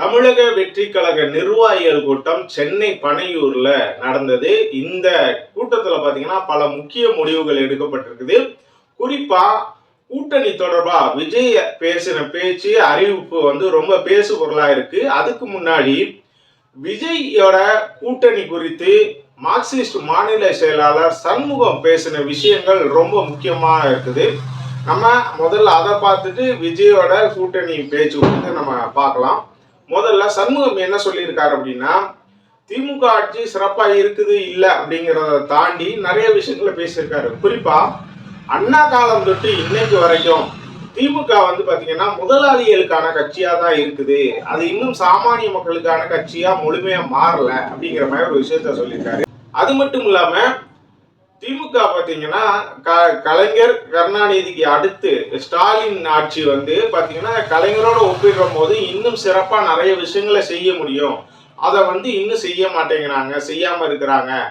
தமிழக வெற்றி கழக நிர்வாகிகள் கூட்டம் சென்னை பனையூர்ல நடந்தது. இந்த கூட்டத்துல பாத்தீங்கன்னா பல முக்கிய முடிவுகள் எடுக்கப்பட்டிருக்குது. குறிப்பா கூட்டணி தொடர்பா விஜய் பேசின பேச்சு அறிவிப்பு வந்து ரொம்ப பேசு பொருளா இருக்கு. அதுக்கு முன்னாடி விஜயோட கூட்டணி குறித்து மார்க்சிஸ்ட் மாநில செயலாளர் சண்முகம் பேசின விஷயங்கள் ரொம்ப முக்கியமாக இருக்குது. நம்ம முதல்ல அதை பார்த்துட்டு விஜயோட கூட்டணி பேச்சு வந்து நம்ம பார்க்கலாம். முதல்ல சண்முகம் என்ன சொல்லியிருக்காரு அப்படின்னா திமுக ஆட்சி சிறப்பாக இருக்குது இல்லை அப்படிங்கிறத தாண்டி நிறைய விஷயங்களை பேசியிருக்காரு. குறிப்பாக அண்ணா காலம் தொட்டு இன்னைக்கு வரைக்கும் திமுக வந்து பார்த்தீங்கன்னா முதலாளிகளுக்கான கட்சியாக தான் இருக்குது. அது இன்னும் சாமானிய மக்களுக்கான கட்சியாக முழுமையாக மாறல அப்படிங்கிற மாதிரி ஒரு விஷயத்த சொல்லியிருக்காரு. அது மட்டும் இல்லாமல் திமுக பார்த்தீங்கன்னா க கலைஞர் கருணாநிதிக்கு அடுத்து ஸ்டாலின் ஆட்சி வந்து பார்த்தீங்கன்னா கலைஞரோட ஒப்பிடுற போது இன்னும் சிறப்பாக நிறைய விஷயங்களை செய்ய முடியும். அதை வந்து இன்னும் செய்ய மாட்டேங்கிறாங்க செய்யாமல் இருக்கிறாங்க.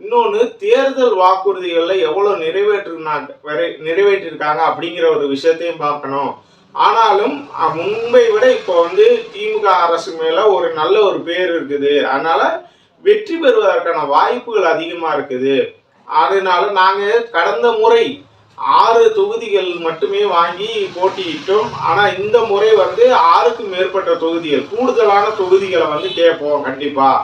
இன்னொன்று தேர்தல் வாக்குறுதிகளில் எவ்வளோ நிறைவேற்றினாங்க வரை- நிறைவேற்றிருக்காங்க அப்படிங்கிற ஒரு விஷயத்தையும் பார்க்கணும். ஆனாலும் முன்பை விட இப்போ வந்து திமுக அரசு மேலே ஒரு நல்ல ஒரு பேர் இருக்குது. அதனால் வெற்றி பெறுவதற்கான வாய்ப்புகள் அதிகமாக இருக்குது. அதனால நாங்கள் கடந்த முறை ஆறு தொகுதிகள் மட்டுமே வாங்கி போட்டியிட்டோம். ஆனால் இந்த முறை வந்து ஆறுக்கும் மேற்பட்ட தொகுதிகள் கூடுதலான தொகுதிகளை வந்து கேட்போம் கண்டிப்பாக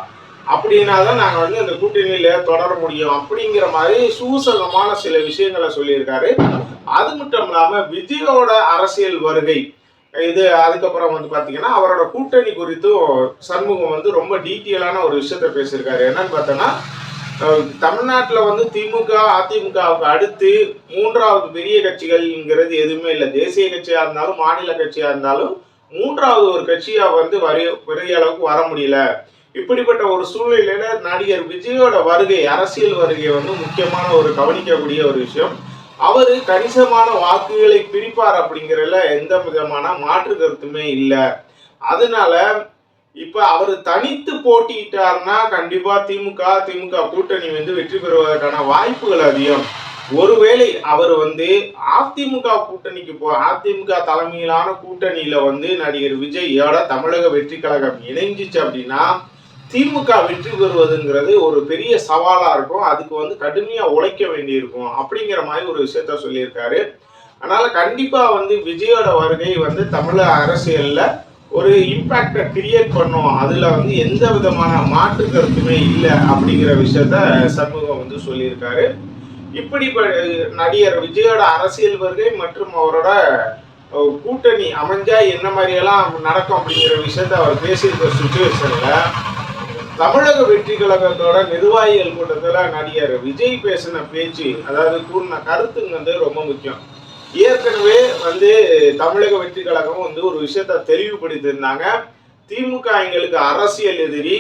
அப்படின்னா தான் நாங்கள் வந்து அந்த கூட்டணியில் தொடர முடியும். அப்படிங்கிற மாதிரி சூசகமான சில விஷயங்களை சொல்லியிருக்காரு. அது மட்டும் இல்லாமல் விஜயோட அரசியல் வருகை. இது அதுக்கப்புறம் வந்து பார்த்தீங்கன்னா அவரோட கூட்டணி குறித்தும் சண்முகம் வந்து ரொம்ப டீட்டெயிலான ஒரு விஷயத்த பேசியிருக்காரு. என்னன்னு பார்த்தோன்னா தமிழ்நாட்டில் வந்து திமுக அதிமுகவுக்கு அடுத்து மூன்றாவது பெரிய கட்சிகள்ங்கிறது எதுவுமே இல்லை. தேசிய கட்சியாக இருந்தாலும் மாநில கட்சியாக இருந்தாலும் மூன்றாவது ஒரு கட்சியாக வந்து வரைய பெரிய அளவுக்கு வர முடியல. இப்படிப்பட்ட ஒரு சூழ்நிலையில நடிகர் விஜயோட வருகை அரசியல் வருகை வந்து முக்கியமான ஒரு கவனிக்கக்கூடிய ஒரு விஷயம். அவரு கணிசமான வாக்குகளை பிரிப்பார் அப்படிங்கிறதுல எந்த விதமான மாற்று கருத்துமே இல்லை. அதனால இப்ப அவர் தனித்து போட்டியிட்டாருன்னா கண்டிப்பா திமுக திமுக கூட்டணி வந்து வெற்றி பெறுவதற்கான வாய்ப்புகள் அதிகம். ஒருவேளை அவர் வந்து அதிமுக கூட்டணிக்கு போ அதிமுக தலைமையிலான கூட்டணியில வந்து நடிகர் விஜயோட தமிழக வெற்றி கழகம் இணைஞ்சிச்சு அப்படின்னா திமுக வெற்றி பெறுவதுங்கிறது ஒரு பெரிய சவாலா இருக்கும். அதுக்கு வந்து கடுமையா உழைக்க வேண்டியிருக்கும் அப்படிங்கிற மாதிரி ஒரு விஷயத்த சொல்லியிருக்காரு. அதனால கண்டிப்பா வந்து விஜயோட வருகை வந்து தமிழக அரசியல்ல ஒரு இம்பேக்டை கிரியேட் பண்ணும். அதில் வந்து எந்த விதமான மாற்று கருத்துமே இல்லை அப்படிங்கிற விஷயத்த சண்முகம் வந்து சொல்லியிருக்காரு. இப்படி ப- நடிகர் விஜயோட அரசியல் வருகை மற்றும் அவரோட கூட்டணி அமைஞ்சா என்ன மாதிரியெல்லாம் நடக்கும் அப்படிங்கிற விஷயத்த அவர் பேசியிருக்க சுச்சுவேஷனில் தமிழக வெற்றி கழகத்தோட நிர்வாகிகள் கூட்டத்தில் நடிகர் விஜய் பேசின பேச்சு அதாவது கூறின கருத்துங்க வந்து ரொம்ப முக்கியம். ஏற்கனவே வந்து தமிழக வெற்றி கழகம் வந்து ஒரு விஷயத்த தெளிவுபடுத்தியிருந்தாங்க திமுக எங்களுக்கு அரசியல் எதிரி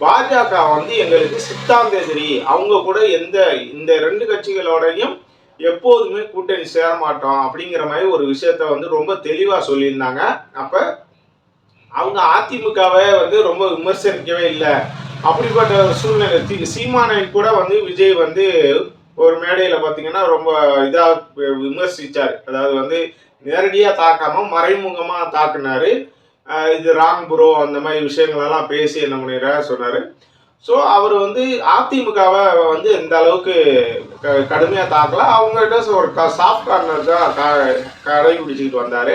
பாஜக வந்து எங்களுக்கு சித்தாந்த எதிரி. அவங்க கூட எந்த இந்த ரெண்டு கட்சிகளோடையும் எப்போதுமே கூட்டணி சேர மாட்டோம் அப்படிங்கிற மாதிரி ஒரு விஷயத்த வந்து ரொம்ப தெளிவாக சொல்லியிருந்தாங்க. அப்போ அவங்க அதிமுகவை வந்து ரொம்ப விமர்சனிக்கவே இல்லை. அப்படிப்பட்ட சூழ்நிலை சீமானை கூட வந்து விஜய் வந்து ஒரு மேடையில பாத்தீங்கன்னா ரொம்ப இதா விமர்சிச்சார். அதாவது வந்து நேரடியா தாக்காம மறைமுகமா தாக்குனாரு. இது ராங் ப்ரோ அந்த மாதிரி விஷயங்களெல்லாம் பேசி என்ன பண்ணிடுற சொன்னாரு. ஸோ அவர் வந்து அதிமுகவை வந்து எந்த அளவுக்கு க- தாக்கல அவங்ககிட்ட ஒரு சாஃப்ட் கார்னர் தான் க- கடைபிடிச்சிக்கிட்டு வந்தார்.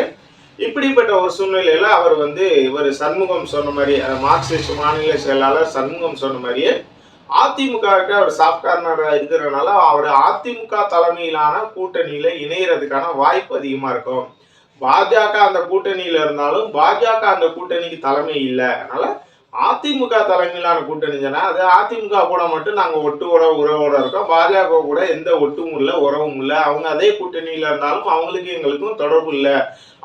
இப்படிப்பட்ட ஒரு சூழ்நிலையில் அவர் வந்து இவர் சண்முகம் சொன்ன மாதிரி மார்க்சிஸ்ட் மாநில செயலாளர் சண்முகம் சொன்ன மாதிரியே அதிமுக அவர் சாஃப்ட் கார்னராக இருக்கிறதுனால அவர் அதிமுக தலைமையிலான கூட்டணியில் இணையறதுக்கான வாய்ப்பு அதிகமாக இருக்கும். பாஜக அந்த கூட்டணியில் இருந்தாலும் பாஜக அந்த கூட்டணிக்கு தலைமை இல்லை. அதனால் அதிமுக தலைமையிலான கூட்டணி அது அதிமுக கூட மட்டும் நாங்கள் ஒட்டு உறவு உறவோட இருக்கோம். பாஜக கூட எந்த ஒட்டும் இல்லை உறவும் இல்லை. அவங்க அதே கூட்டணியில் இருந்தாலும் அவங்களுக்கு எங்களுக்கும் தொடர்பு இல்லை.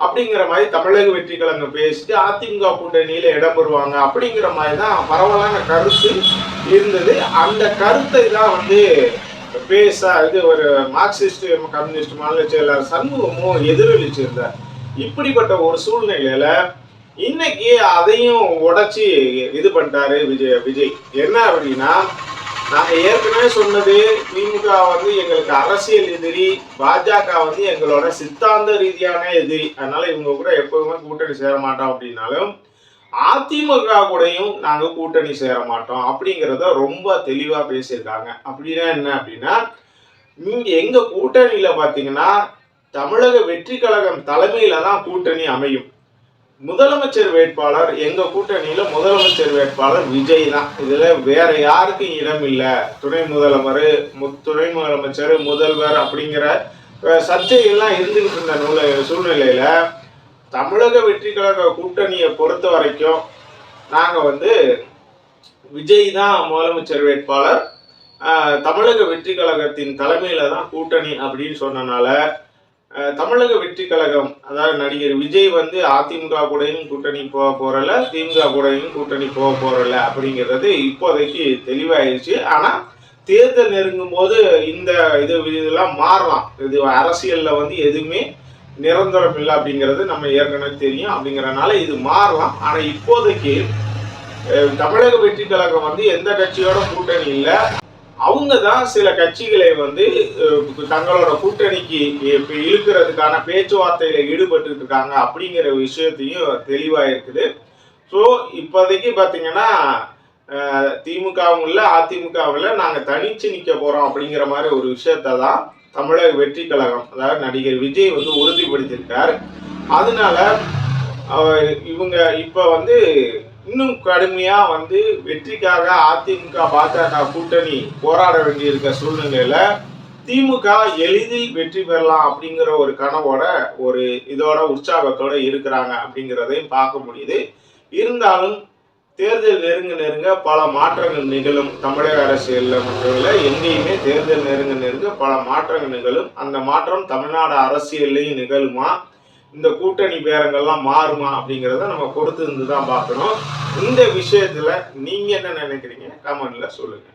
அப்படிங்கிற மாதிரி தமிழக வெற்றி கழக பேசிட்டு அதிமுக கூட்டணியில் இடம் பெறுவாங்க. அப்படிங்கிற மாதிரி தான் பரவலான கருத்து இருந்தது. அந்த கருத்தை தான் வந்து பேச இது ஒரு மார்க்சிஸ்ட் கம்யூனிஸ்ட் மாநில செயலாளர் சண்முகமும் எதிரொலிச்சிருந்தார். இப்படிப்பட்ட ஒரு சூழ்நிலையில இன்னைக்கு அதையும் உடைச்சி இது பண்ணிட்டாரு விஜய் விஜய். என்ன அப்படின்னா நாங்க ஏற்கனவே சொன்னது திமுக வந்து எங்களுக்கு அரசியல் எதிரி பாஜக வந்து எங்களோட சித்தாந்த ரீதியான எதிரி. அதனால இவங்க கூட எப்பவுமே கூட்டணி சேர மாட்டோம் அப்படின்னாலும் அதிமுக கூடயும் நாங்க கூட்டணி சேர மாட்டோம் அப்படிங்கிறத ரொம்ப தெளிவா பேசியிருக்காங்க. அப்படின்னா என்ன அப்படின்னா நீங்க எங்க கூட்டணியில பாத்தீங்கன்னா தமிழக வெற்றி கழகம் தலைமையில தான் கூட்டணி அமையும். முதலமைச்சர் வேட்பாளர் எங்க கூட்டணியில முதலமைச்சர் வேட்பாளர் விஜய் தான். இதுல வேற யாருக்கும் இடம் இல்லை. துணை முதல்வர் மு- துணை முதலமைச்சர் முதல்வர் அப்படிங்கிற சர்ச்சைகள்லாம் இருந்துகிட்டு இருந்த நூல சூழ்நிலையில தமிழக வெற்றி கழக கூட்டணியை பொறுத்த வரைக்கும் நாங்க வந்து விஜய் தான் முதலமைச்சர் வேட்பாளர். தமிழக வெற்றி கழகத்தின் தலைமையில தான் கூட்டணி அப்படின்னு சொன்னனால தமிழக வெற்றி கழகம் அதாவது நடிகர் விஜய் வந்து அதிமுக கூடயும் கூட்டணி போக போறல திமுக கூடயும் கூட்டணி போக போறல அப்படிங்கிறது இப்போதைக்கு தெளிவாயிருச்சு. ஆனா தேர்தல் நெருங்கும் போது இந்த இது இதெல்லாம் மாறலாம். இது அரசியல்ல வந்து எதுவுமே நிரந்தரம் இல்லை அப்படிங்கிறது நம்ம ஏற்கனவே தெரியும் அப்படிங்கிறனால இது மாறலாம். ஆனா இப்போதைக்கு தமிழக வெற்றி கழகம் வந்து எந்த கட்சியோட கூட்டணி இல்லை. அவங்க தான் சில கட்சிகளை வந்து தங்களோட கூட்டணிக்கு இழுக்கிறதுக்கான பேச்சுவார்த்தையில ஈடுபட்டு இருக்காங்க அப்படிங்கிற விஷயத்தையும் தெளிவா இருக்குது ஸோ இப்போதைக்கு பார்த்தீங்கன்னா திமுகவும் இல்லை அதிமுகவும் இல்லை நாங்கள் தனிச்சு நிற்க போகிறோம் அப்படிங்கிற மாதிரி ஒரு விஷயத்தை தான் தமிழக வெற்றி கழகம் அதாவது நடிகர் விஜய் வந்து உறுதிப்படுத்தியிருக்கார். அதனால அவர் இவங்க இப்போ வந்து இன்னும் கடுமையாக வந்து வெற்றிக்காக அதிமுக பாஜக கூட்டணி போராட வேண்டியிருக்க சூழ்நிலையில் திமுக எளிதில் வெற்றி பெறலாம் அப்படிங்கிற ஒரு கனவோட ஒரு இதோட உற்சாகத்தோட இருக்கிறாங்க அப்படிங்கிறதையும் பார்க்க முடியுது. இருந்தாலும் தேர்தல் நெருங்க நெருங்க பல மாற்றங்கள் நிகழும். தமிழக அரசியலில் மட்டும் இல்லை எங்கேயுமே தேர்தல் நெருங்க நெருங்க பல மாற்றங்கள் நிகழும். அந்த மாற்றம் தமிழ்நாடு அரசியல்லையும் நிகழுமா? இந்த கூட்டணி பேரங்கள்லாம் மாறுமா அப்படிங்கிறத நம்ம பொறுத்து இருந்து தான் பார்க்கணும். இந்த விஷயத்துல நீங்க என்ன நினைக்கிறீங்க? கமெண்ட்ல சொல்லுங்க.